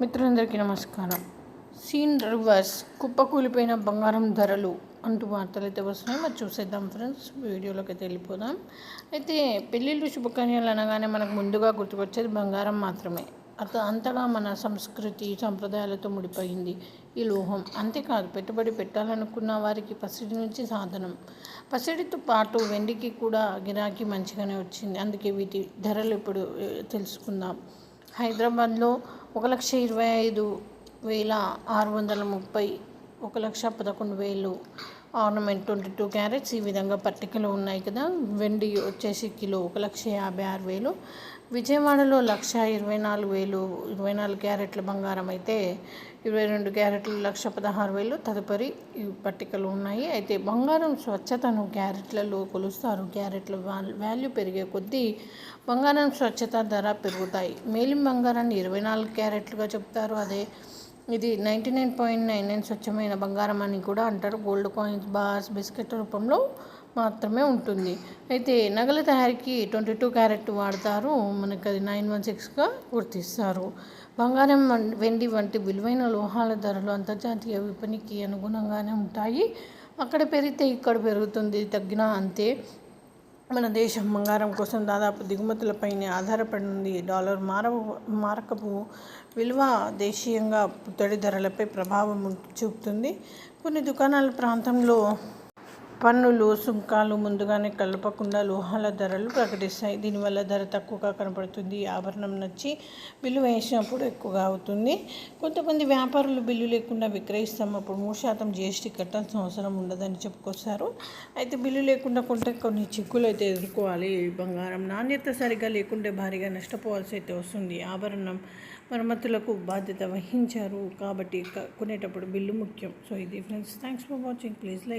మిత్రులందరికీ నమస్కారం. Scene reverse కుప్పకూలిపోయిన బంగారం ధరలు అంటూ వార్తలు అయితే వస్తున్నాయి. మరి చూసేద్దాం ఫ్రెండ్స్ వీడియోలోకి అయితే వెళ్ళిపోదాం. అయితే పెళ్ళిళ్ళు శుభకార్యాలు అనగానే మనకు ముందుగా గుర్తుకొచ్చేది బంగారం మాత్రమే. అత అంతగా మన సంస్కృతి సంప్రదాయాలతో ముడిపోయింది ఈ లోహం. అంతేకాదు పెట్టుబడి పెట్టాలనుకున్న వారికి పసిడి నుంచి సాధనం. పసిడితో పాటు వెండికి కూడా గిరాకీ మంచిగానే వచ్చింది. అందుకే వీటి ధరలు ఇప్పుడు తెలుసుకుందాం. హైదరాబాద్లో ఒక లక్ష ఇరవై ఐదు వేల ఆరు వందల ముప్పై ఒక లక్ష పదకొండు వేలు ఆర్నమెంట్ ట్వంటీ టూ క్యారెట్స్ ఈ విధంగా పట్టికలు ఉన్నాయి కదా. వెండి వచ్చేసి కిలో ఒక లక్ష యాభై ఆరు వేలు. విజయవాడలో లక్ష ఇరవై నాలుగు వేలు ఇరవై నాలుగు క్యారెట్ల బంగారం అయితే ఇరవై రెండు క్యారెట్లు లక్ష పదహారు వేలు. తదుపరి పట్టికలు ఉన్నాయి. అయితే బంగారం స్వచ్ఛతను క్యారెట్లలో కొలుస్తారు. క్యారెట్ల వాల్- వాల్యూ పెరిగే కొద్దీ బంగారం స్వచ్ఛత ధర పెరుగుతాయి. మేలిం బంగారాన్ని ఇరవై నాలుగు క్యారెట్లుగా చెప్తారు. అదే ఇది ninety nine point nine nine స్వచ్ఛమైన బంగారం అని కూడా అంటారు. గోల్డ్ కాయిన్స్ బార్స్ బిస్కెట్ రూపంలో మాత్రమే ఉంటుంది. అయితే నగల తయారీకి ట్వంటీ టూ క్యారెట్ వాడతారు. మనకు అది నైన్ వన్ సిక్స్గా గుర్తిస్తారు. బంగారం వన్- వెండి వంటి విలువైన లోహాల ధరలు అంతర్జాతీయ విపణికి అనుగుణంగానే ఉంటాయి. అక్కడ పెరిగితే ఇక్కడ పెరుగుతుంది తగ్గినా అంతే. మన దేశం బంగారం కోసం దాదాపు దిగుమతులపైనే ఆధారపడింది. డాలర్ మారవ మారకపు విలువ దేశీయంగా పుత్తడి ధరలపై ప్రభావం చూపుతుంది. కొన్ని దుకాణాల ప్రాంతంలో పన్నులు సుంకాలు ముందుగానే కలపకుండా లోహాల ధరలు ప్రకటిస్తాయి. దీనివల్ల ధర తక్కువగా కనపడుతుంది. ఈ ఆభరణం నచ్చి బిల్లు వేసినప్పుడు ఎక్కువగా అవుతుంది. కొంతమంది వ్యాపారులు బిల్లు లేకుండా విక్రయిస్తాం. అప్పుడు మూడు శాతం జిఎస్టీ కట్టాల్సిన అవసరం ఉండదని చెప్పుకొస్తారు. అయితే బిల్లు లేకుండా కొంటే కొన్ని చిక్కులు అయితే ఎదుర్కోవాలి. బంగారం నాణ్యత సరిగా లేకుంటే భారీగా నష్టపోవాల్సి అయితే వస్తుంది. ఆభరణం మరమ్మతులకు బాధ్యత వహించారు కాబట్టి కొనేటప్పుడు బిల్లు ముఖ్యం. సో ఇది friends thanks for watching please like